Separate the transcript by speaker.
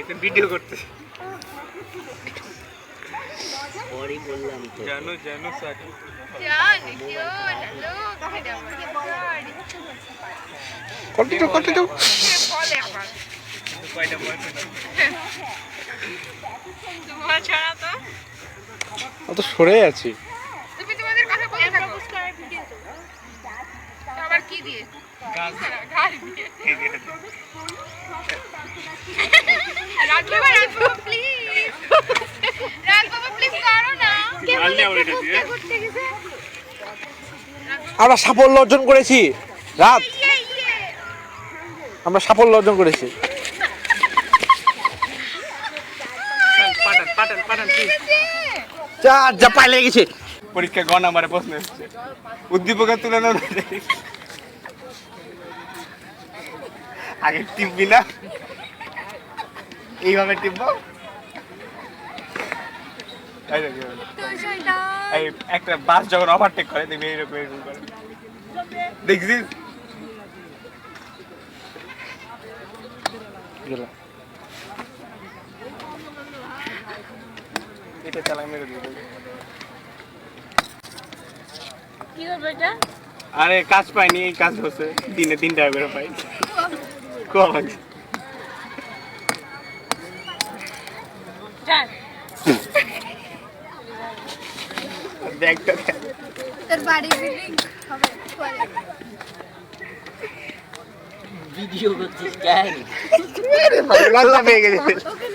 Speaker 1: একটা ভিডিও করতে।
Speaker 2: পরেই বললাম তো।
Speaker 1: জানো জানো স্যার
Speaker 3: জানি কেউ হ্যালো কাহিনী আমার
Speaker 4: কন্টিনিউ কন্টিনিউ
Speaker 3: বলে আবার
Speaker 1: কয়টা বয়স
Speaker 3: তোমার ছাড়া তো।
Speaker 4: অত সরে আছি।
Speaker 3: কি দিয়ে? দিয়ে প্লিজ প্লিজ করো না
Speaker 4: আমরা সাফল্য অর্জন করেছি। রাত। আমরা সাফল্য অর্জন করেছি। যা যা গেছে।
Speaker 1: পরীক্ষা গ নাম্বারে প্রশ্ন এসেছে। উদ্দীপকের তুলনা আগে টিপবি না। এইভাবে টিপবো। একটা বাস যখন ওভারটেক করে দেখবি এইরকম এরকম করে। দেখছিস এটা চালাই মেরে দিবে।
Speaker 3: কি হবে এটা?
Speaker 1: আরে কাজ পাইনি কাজ হচ্ছে। দিনে তিন টাকা করে পাই। আছে
Speaker 3: যান
Speaker 1: ব্যাগটা দেখ।
Speaker 3: তোর বাড়ি বিল্ডিং হবে
Speaker 2: ভিডিও করছিস কেন
Speaker 1: লজ্জা পেয়ে গেছে।
Speaker 3: ওকে।